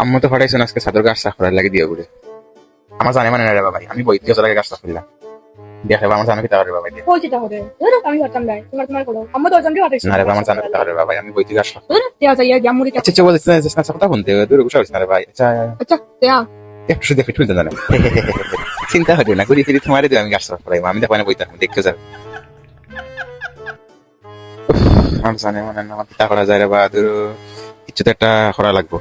আম্মু তো হঠাৎ আজকে সাদর গাছ সাফ করার লাগে দিয়ে ঘুরে আমার জানে মানে রে বাবা আমি বই দিয়ে লাগে গাছ সাফ করলাম। দেখে আমার জানো কি তাহলে বাবা দিয়ে। তাহলে। ধরো আমি করতাম না তোমার তোমার করো। তো না রে বাবা আমার জানো কি তাহলে বাবা আমি গাছ সাফ ধরো দেয়া ইয়া মুড়ি আচ্ছা আচ্ছা না কথা শুনতে দূরে না রে ভাই? আচ্ছা আচ্ছা দেয়া। একটু শুধু ফিট হইতে জানে। চিন্তা হইতে না ঘুরি ফিরি তোমার দিয়ে আমি গাছ সাফ করাই আমি দেখো না বইতে দেখতে যাবে আমার জানে মানে না আমার কিতা করা যায় রে বা দূর কিছু তো একটা করা লাগবো।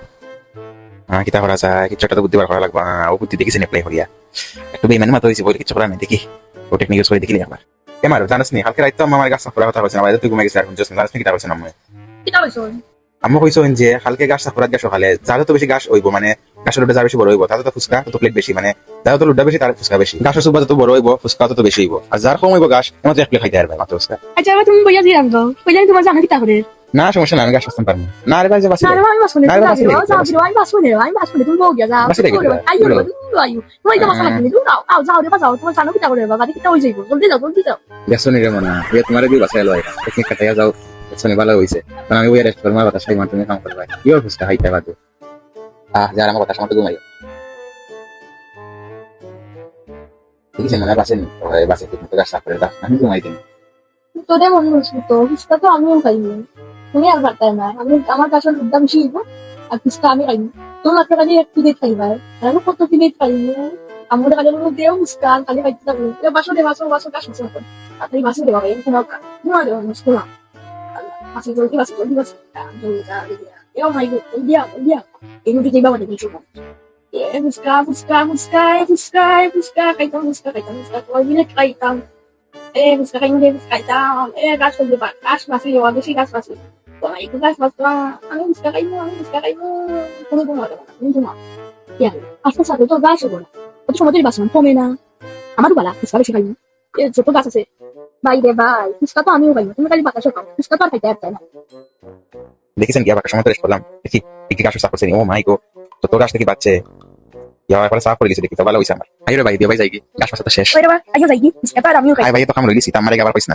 কিতা করা যায় কিছু একটা বুদ্ধি বার করা লাগবো। ও বুদ্ধি দেখেছি এপ্লাই করিয়া একটু বেমান মাথা হয়েছে বলে কিছু করা নাই দেখি। ও টেকনিক ইউজ করে দেখিনি একবার কেমার জানিস নি কালকে রাইতো আমার গাছ সাফ করা কথা বলছে না তুই ঘুমে গেছিস এখন জানিস নি কিতা বলছেন আমি কি তা হইছো আমি কইছো যে কালকে গাছ সাফ করার গাছ সকালে যার তো বেশি গাছ হইব মানে গাছের লোটা যা বেশি বড় হইব তার তো ফুচকা তত প্লেট বেশি মানে যার তো লোটা বেশি তার ফুচকা বেশি গাছের সুবা যত বড় হইব ফুচকা তত বেশি হইব আর যার কম হইব গাছ এমন তো এক প্লেট খাইতে পারবে মাত্র ফুচকা। আচ্ছা তুমি বইয়া দিলাম তো বইয়া তোমার জানা কি তা করে না সমস্যা না আমি গাছ আসতে পারব না রে ভাই বাসি না রে আমি বাস না রে, না বাসি রে রেখে যাও যাও আমি বাস শুনে আমি বাস তুমি বইয়া যাও বাসি রেখে আইও আইও তুমি এটা বাসা লাগবে তুমি যাও আও যাও রে বাস তোমার জানো কি করে বাবা কি তা হই যাইবো জলদি যাও জলদি যাও নেই রে মনে হয় তোমার দিয়ে বাসায় এলো টেকনিক কাটাইয়া যাও নেই ভালো হইছে কারণ আমি ওই রেস্ট করব কথা সাই মান তুমি কাম করবে কি ওর ফুচকা হাইতে বাদু আহ যার আমার কথা সময় ঘুমাইও দেখেছেন মানে বাসেন ওই বাসে ঠিক মতো গাছ সাফ করে দাও আমি ঘুমাই দিন তোদের মনে হচ্ছে তো ফুচকা তো আমিও খাইনি তুমি আর পারতাম না। আমি, আমার কাছে বেশি হইব, আর ফুচকা আমি খাইনি তুমি মাত্র খালি এক প্লেট খাইবা। আর আমি কত প্লেট খাইনি। আমার কাছে বলব দেও ফুচকা খালি খাইতে থাকব। এ, বাসো দে, বাসো বাসো বাসো আর তুমি বাসো দে, বাবা, এই তোমার তোমার দেওয়া না বাসো জলদি বাসো জলদি বাসো। জলদি জলদি এ মাই গড জলদি আ জলদি আ এই মুটি যাইবা মানে কিছু না এ, ফুচকা ফুচকা ফুচকা ফুচকা ফুচকা, খাইতাম ফুচকা খাইতাম, ফুচকা। তোমার মিলে খাইতাম? Eh, gusto kayo gusto kayo down. Eh, gas ko, di? Gas mas yung wag si gas mas. Kung ay gas mas ba, ano gusto kayo ano gusto kayo. Kung ano, ano mo. Yan. Asta sa to gas ko. Ito sa motor basan, pome na. বলা ফুচকা বেশি খাই এ ছোট গাছ আছে ভাই রে ভাই ফুচকা তো আমিও খাই তুমি খালি বাতাস খাও ফুচকা তো আর খাইতে পারতাম না দেখেছেন কি আবার সময় রেস্ট করলাম দেখি কি গাছ করছে ও মাই গো তো তোর গাছ থেকে বাচ্চে ইয়া একবার সাফ করে গেছে দেখি তো ভালো হইছে আমার আইরে ভাই দিয়ে ভাই যাই কি তো শেষ ওই রে ভাই আইও যাই কি ফুচকা আমিও খাই ভাই তো কাম লইছি তার মারে আবার কইছ না